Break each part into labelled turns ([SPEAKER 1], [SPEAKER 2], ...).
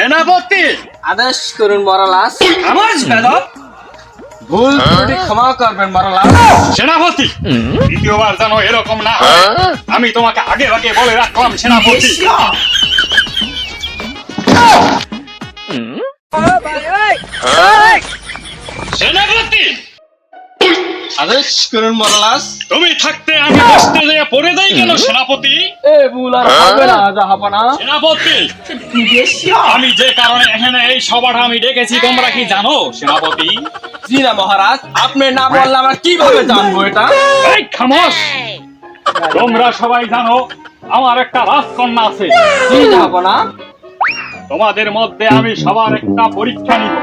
[SPEAKER 1] সেনাপতি!
[SPEAKER 2] আদেশ করুন মরালাস।
[SPEAKER 1] আমার বেদব
[SPEAKER 2] ভুল ত্রুটি ক্ষমা করবেন মরালাস।
[SPEAKER 1] সেনাপতি! দ্বিতীয়বার যেন এরকম না হয়। আমি তোমাকে আগে আগে বলে রাখলাম সেনাপতি। সেনাপতি!
[SPEAKER 2] আদেশ করুন মরালাস
[SPEAKER 1] তুমি থাকতে আমি বসতে যেয়ে পড়ে যাই কেন সেনাপতি?
[SPEAKER 2] এ ভুল আর হবে না জাহাপনা
[SPEAKER 1] সেনাপতি? আমি যে কারণে এখানে এই সভাটা আমি ডেকেছি তোমরা কি জানো সেনাপতি?
[SPEAKER 2] জি না মহারাজ আপনি না বললে আমরা কীভাবে জানব এটা?
[SPEAKER 1] এই খামোশ! তোমরা সবাই জানো আমার একটা রাজকন্যা আছে।
[SPEAKER 2] জি
[SPEAKER 1] তোমাদের মধ্যে আমি সবার একটা পরীক্ষা নিব।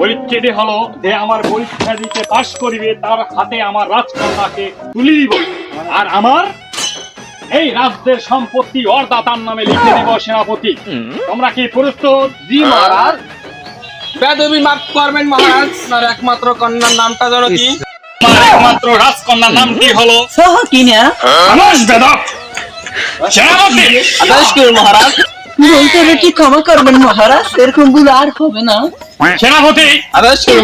[SPEAKER 1] পরীক্ষাটি হলো যে আমার পরীক্ষা দিতে পাশ করিবে তার হাতে আমার রাজকন্যাকে তুলে দিব। আর আমার এই রাজ্যের সম্পত্তি অর্দাতার নামে লিখে দিব সেনাপতি। তোমরা কি প্রস্তুত?
[SPEAKER 2] জি মহারাজ। বেদবি মাফ করবেন মহারাজ। একমাত্র কন্যার নামটা কি?
[SPEAKER 1] আমার একমাত্র রাজকন্যার নামটি হলো?
[SPEAKER 3] সহ
[SPEAKER 1] খামোশ বেদক। সেনাপতি।
[SPEAKER 2] আদেশ করুন মহারাজ।
[SPEAKER 3] বলতে কি ক্ষমা করবেন মহারাজ? এরকম ভুল আর হবে না।
[SPEAKER 1] সেনাপতি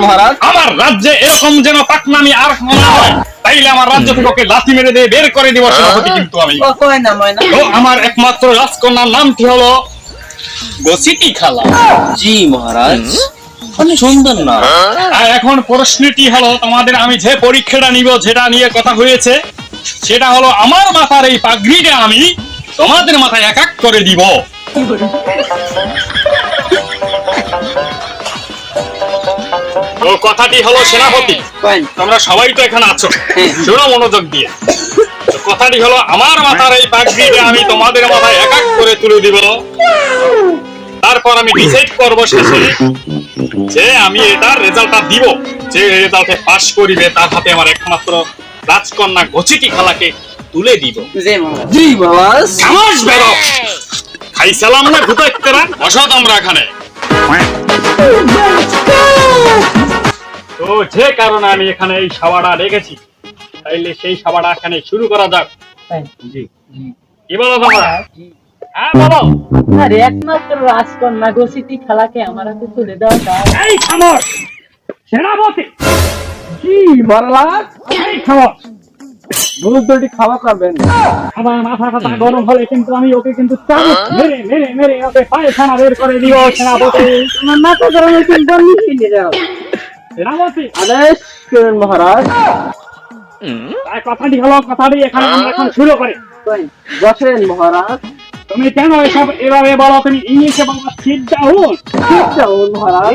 [SPEAKER 2] মহারাজ।
[SPEAKER 1] আমার রাজ্যে এরকম যেন পাকনামি আর না হয় তাইলে আমার রাজ্য থেকে ওকে লাথি মেরে দিয়ে বের করে দিব সেনাপতি কিন্তু আমি। তো আমার একমাত্র রাজকন্যার নামটি হলো গসিটি খালা।
[SPEAKER 2] জি মহারাজ। সুন্দর না।
[SPEAKER 1] আর এখন প্রশ্নটি হলো তোমাদের আমি যে পরীক্ষাটা নিব যেটা নিয়ে কথা হয়েছে সেটা হলো আমার মাথার এই পাগড়িটা আমি তোমাদের মাথায় এক এক করে দিব। তো কথাটি হলো সেনাপতি।
[SPEAKER 3] কয়
[SPEAKER 1] তোমরা সবাই তো এখানে আছো। শোনো মনোযোগ দিয়ে। কথাটি হলো আমার মাথার এই পাগড়িটা আমি তোমাদের মাথায় এক এক করে তুলে দিব। তারপর আমি ডিসাইড করব শেষে যে আমি এটার রেজাল্টটা দিব। যে রেজাল্টে পাস করিবে তার হাতে আমার একমাত্র রাজকন্যা গছিটি খালাকে তুলে দিব।
[SPEAKER 2] জি
[SPEAKER 1] খামাস বেরো খাইছিলাম না বসো তোমরা এখানে। তো যে কারণে আমি এখানে এই সভাটা রেখেছি তাইলে সেই সভাটা এখানে শুরু করা যাক। কি বলো তোমরা? হ্যাঁ বলো।
[SPEAKER 3] আর একমাত্র রাজকন্যা গোসিটি খালাকে আমার হাতে তুলে
[SPEAKER 1] এই খামোশ সেনাপতি।
[SPEAKER 2] জি মহারাজ
[SPEAKER 1] এই খামোশ
[SPEAKER 2] ভুল ত্রুটি ক্ষমা করবেন
[SPEAKER 1] আমার মাথা ফাটা গরম হলে কিন্তু আমি ওকে কিন্তু চাবুক মেরে মেরে মেরে ওকে পায়খানা বের করে দিব সেনাপতি
[SPEAKER 3] তোমার মাথা গরম হয়েছে বন্ধ কিনে দাও
[SPEAKER 1] সেনাপতি
[SPEAKER 2] আদেশ করুন মহারাজ।
[SPEAKER 1] কথাটি হলো কথাটি এখানে আমরা এখন শুরু করি।
[SPEAKER 2] বসেন মহারাজ।
[SPEAKER 1] তুমি কেন এসব এভাবে বলো? তুমি ইংলিশে বলো সিট ডাউন
[SPEAKER 2] ঠিক যাও মহারাজ।